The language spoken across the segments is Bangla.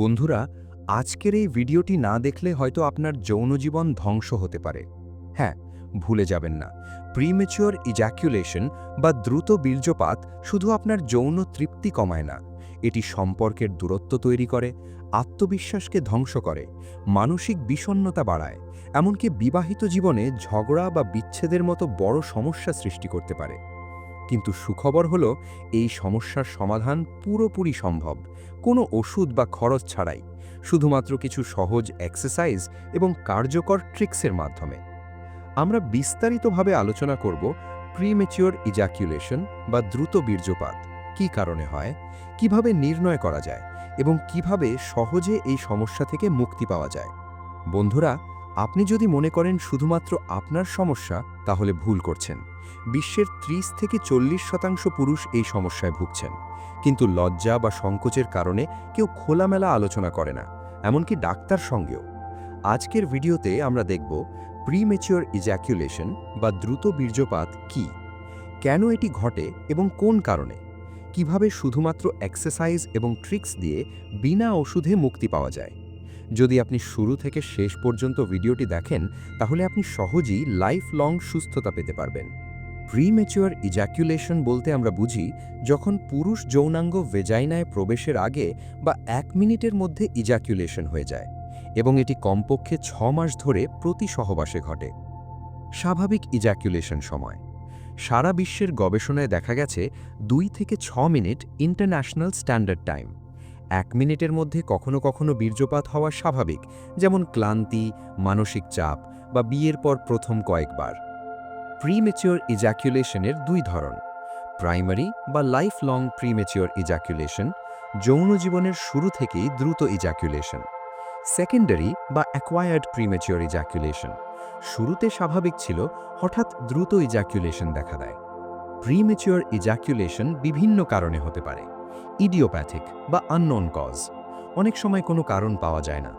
বন্ধুরা, আজকের এই ভিডিওটি না দেখলে হয়তো আপনার যৌন জীবন ধ্বংস হতে পারে। হ্যাঁ ভুলে যাবেন না। প্রিমেচিওর ইজ্যাকুলেশন বা দ্রুত বীর্যপাত শুধু আপনার যৌন তৃপ্তি কমায় না। এটি সম্পর্কের দূরত্ব তৈরি করে, আত্মবিশ্বাসকে ধ্বংস করে, মানসিক বিষণ্ণতা বাড়ায়, এমনকি বিবাহিত জীবনে ঝগড়া বা বিচ্ছেদের মতো বড় সমস্যা সৃষ্টি করতে পারে। কিন্তু সুখবর হল, এই সমস্যার সমাধান পুরোপুরি সম্ভব। কোনো ওষুধ বা খরচ ছাড়াই। শুধুমাত্র কিছু সহজ এক্সারসাইজ এবং কার্যকর ট্রিক্সের মাধ্যমে। আমরা বিস্তারিতভাবে আলোচনা করব প্রিমেচিওর ইজাকুলেশন বা দ্রুত বীর্যপাত। কি কারণে হয়? কীভাবে নির্ণয় করা যায়? এবং কীভাবে সহজে এই সমস্যা থেকে মুক্তি পাওয়া যায়? বন্ধুরা আপনি যদি মনে করেন শুধুমাত্র আপনার সমস্যা, তাহলে ভুল করছেন। বিশ্বের ৩০ থেকে চল্লিশ শতাংশ পুরুষ এই সমস্যায় ভুগছেন। কিন্তু লজ্জা বা সংকোচের কারণে কেউ খোলামেলা আলোচনা করে না, এমনকি ডাক্তার সঙ্গেও। আজকের ভিডিওতে আমরা দেখব প্রিমেচিওর ইজ্যাকুলেশন বা দ্রুত বীর্যপাত কি? কেন এটি ঘটে এবং কোন কারণে? কীভাবে শুধুমাত্র এক্সারসাইজ এবং ট্রিক্স দিয়ে বিনা ওষুধে মুক্তি পাওয়া যায়? যদি আপনি শুরু থেকে শেষ পর্যন্ত ভিডিওটি দেখেন, তাহলে আপনি সহজেই লাইফ লং সুস্থতা পেতে পারবেন। প্রিমেচিওর ইজ্যাকুলেশন বলতে আমরা বুঝি, যখন পুরুষ যৌনাঙ্গ ভেজাইনায় প্রবেশের আগে বা এক মিনিটের মধ্যে ইজাকুলেশন হয়ে যায়, এবং এটি কমপক্ষে ছ মাস ধরে প্রতি সহবাসে ঘটে। স্বাভাবিক ইজাকুলেশন সময়। সারা বিশ্বের গবেষণায় দেখা গেছে, দুই থেকে ছ মিনিট ইন্টারন্যাশনাল স্ট্যান্ডার্ড টাইম এক মিনিটের মধ্যে কখনো কখনো বীর্যপাত হওয়া স্বাভাবিক, যেমন ক্লান্তি, মানসিক চাপ বা বিয়ের পর প্রথম কয়েকবার। প্রিমেচিওর ইজাকুলেশনের দুই ধরন, প্রাইমারি বা লাইফ লং প্রিমেচিওর ইজাকুলেশন, যৌন জীবনের শুরু থেকেই দ্রুত ইজাকুলেশন। সেকেন্ডারি বা অ্যাকোয়ার্ড প্রিমেচিওর ইজ্যাকুলেশন শুরুতে স্বাভাবিক ছিল, হঠাৎ দ্রুত ইজাকুলেশন দেখা দেয়। প্রিমেচিওর ইজাকুলেশন বিভিন্ন কারণে হতে পারে। ইডিওপ্যাথিক বা আননোন কজ। অনেক সময় কোনো কারণ পাওয়া যায় না।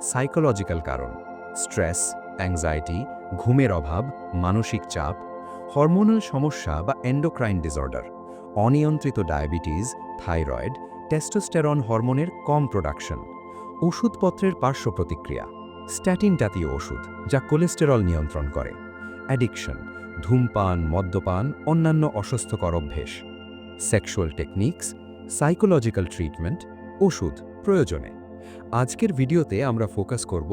সাইকোলজিক্যাল কারণ, স্ট্রেস, অ্যাংজাইটি, ঘুমের অভাব, মানসিক চাপ, হরমোনাল সমস্যা বা এন্ডোক্রাইন ডিসঅর্ডার, অনিয়ন্ত্রিত ডায়াবেটিস, থাইরয়েড, টেস্টোস্টেরন হরমোনের কম প্রোডাকশন, ওষুধপত্রের পার্শ্ব প্রতিক্রিয়া, স্ট্যাটিন জাতীয় ওষুধ যা কোলেস্টেরল নিয়ন্ত্রণ করে, অ্যাডিকশন, ধূমপান, মদ্যপান, অন্যান্য অস্বাস্থ্যকর অভ্যেস, সেক্সুয়াল টেকনিক্স সাইকোলজিক্যাল ট্রিটমেন্ট, ওষুধ, প্রয়োজনে। আজকের ভিডিওতে আমরা ফোকাস করব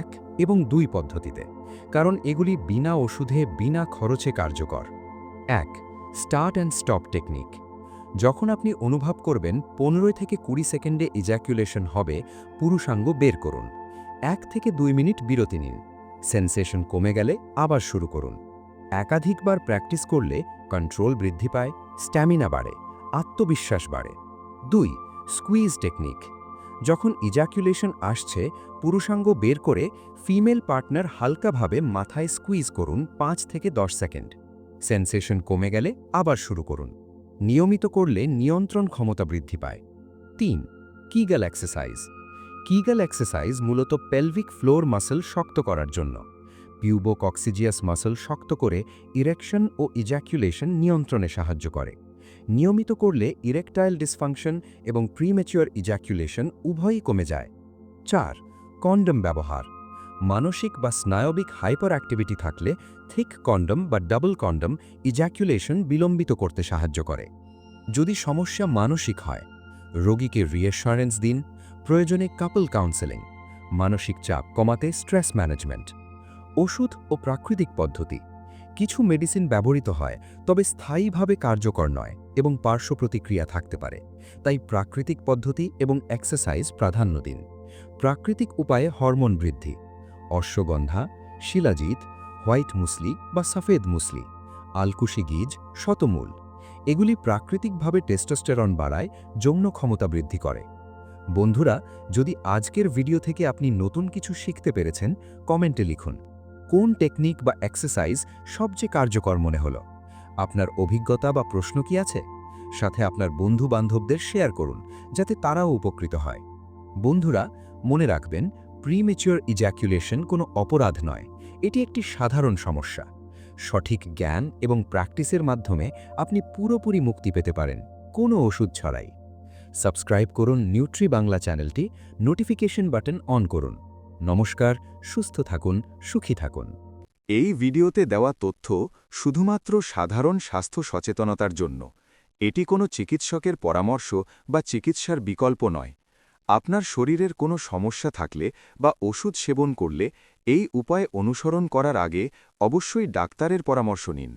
এক এবং দুই পদ্ধতিতে, কারণ এগুলি বিনা ওষুধে, বিনা খরচে কার্যকর। এক স্টার্ট অ্যান্ড স্টপ টেকনিক যখন আপনি অনুভব করবেন পনেরো থেকে কুড়ি সেকেন্ডে ইজ্যাকুলেশন হবে, পুরুষাঙ্গ বের করুন। এক থেকে দুই মিনিট বিরতি নিন। সেন্সেশন কমে গেলে আবার শুরু করুন। একাধিকবার প্র্যাকটিস করলে কন্ট্রোল বৃদ্ধি পায় স্ট্যামিনা বাড়ে। আত্মবিশ্বাস বাড়ে। দুই স্কুইজ টেকনিক যখন ইজাকুলেশন আসছে, পুরুষাঙ্গ বের করে ফিমেল পার্টনার হালকাভাবে মাথায় স্কুইজ করুন পাঁচ থেকে দশ সেকেন্ড। সেন্সেশন কমে গেলে আবার শুরু করুন। নিয়মিত করলে নিয়ন্ত্রণ ক্ষমতা বৃদ্ধি পায়। তিন কিগাল এক্সারসাইজ কিগাল এক্সারসাইজ মূলত পেলভিক ফ্লোর মাসেল শক্ত করার জন্য। পিউবোকক্সিজিয়াস মাসেল শক্ত করে ইরেকশন ও ইজাকুলেশন নিয়ন্ত্রণে সাহায্য করে। নিয়মিত করলে ইরেকটাইল ডিসফাংশন এবং প্রিমেচিওর ইজ্যাকুলেশন উভয়ই কমে যায়। চার কন্ডম ব্যবহার। মানসিক বা স্নায়বিক হাইপার অ্যাক্টিভিটি থাকলে থিক কন্ডম বা ডাবল কন্ডম ইজ্যাকুলেশন বিলম্বিত করতে সাহায্য করে। যদি সমস্যা মানসিক হয়, রোগীকে রিয়েশারেন্স দিন, প্রয়োজনে কাপল কাউন্সেলিং মানসিক চাপ কমাতে স্ট্রেস ম্যানেজমেন্ট ওষুধ ও প্রাকৃতিক পদ্ধতি। কিছু মেডিসিন ব্যবহৃত হয়, তবে স্থায়ীভাবে কার্যকর নয় এবং পার্শ্ব প্রতিক্রিয়া থাকতে পারে। তাই প্রাকৃতিক পদ্ধতি এবং এক্সারসাইজ প্রাধান্য দিন। প্রাকৃতিক উপায়ে হরমোন বৃদ্ধি। অশ্বগন্ধা, শিলাজিৎ হোয়াইট মুসলি বা সফেদ মুসলি আলকুশি গিজ, শতমূল, এগুলি প্রাকৃতিকভাবে টেস্টোস্টেরন বাড়ায়, যৌন ক্ষমতা বৃদ্ধি করে। বন্ধুরা, যদি আজকের ভিডিও থেকে আপনি নতুন কিছু শিখতে পেরেছেন কমেন্টে লিখুন। কোন টেকনিক বা এক্সারসাইজ সবচেয়ে কার্যকর মনে হলো? আপনার অভিজ্ঞতা বা প্রশ্ন কি আছে? সাথে আপনার বন্ধু বান্ধবদের শেয়ার করুন, যাতে তারাও উপকৃত হয়। বন্ধুরা, মনে রাখবেন প্রিমেচিওর ইজ্যাকুলেশন কোনো অপরাধ নয়, এটি একটি সাধারণ সমস্যা। সঠিক জ্ঞান এবং প্র্যাকটিসের মাধ্যমে আপনি পুরোপুরি মুক্তি পেতে পারেন, কোনো ওষুধ ছড়াই। সাবস্ক্রাইব করুন নিউট্রি বাংলা চ্যানেলটি নোটিফিকেশন বাটন অন করুন। নমস্কার, সুস্থ থাকুন, সুখী থাকুন। এই ভিডিওতে দেওয়া তথ্য শুধুমাত্র সাধারণ স্বাস্থ্য সচেতনতার জন্য। এটি কোনো চিকিৎসকের পরামর্শ বা চিকিৎসার বিকল্প নয়। আপনার শরীরের কোনো সমস্যা থাকলে বা ওষুধ সেবন করলে এই উপায় অনুসরণ করার আগে অবশ্যই ডাক্তারের পরামর্শ নিন।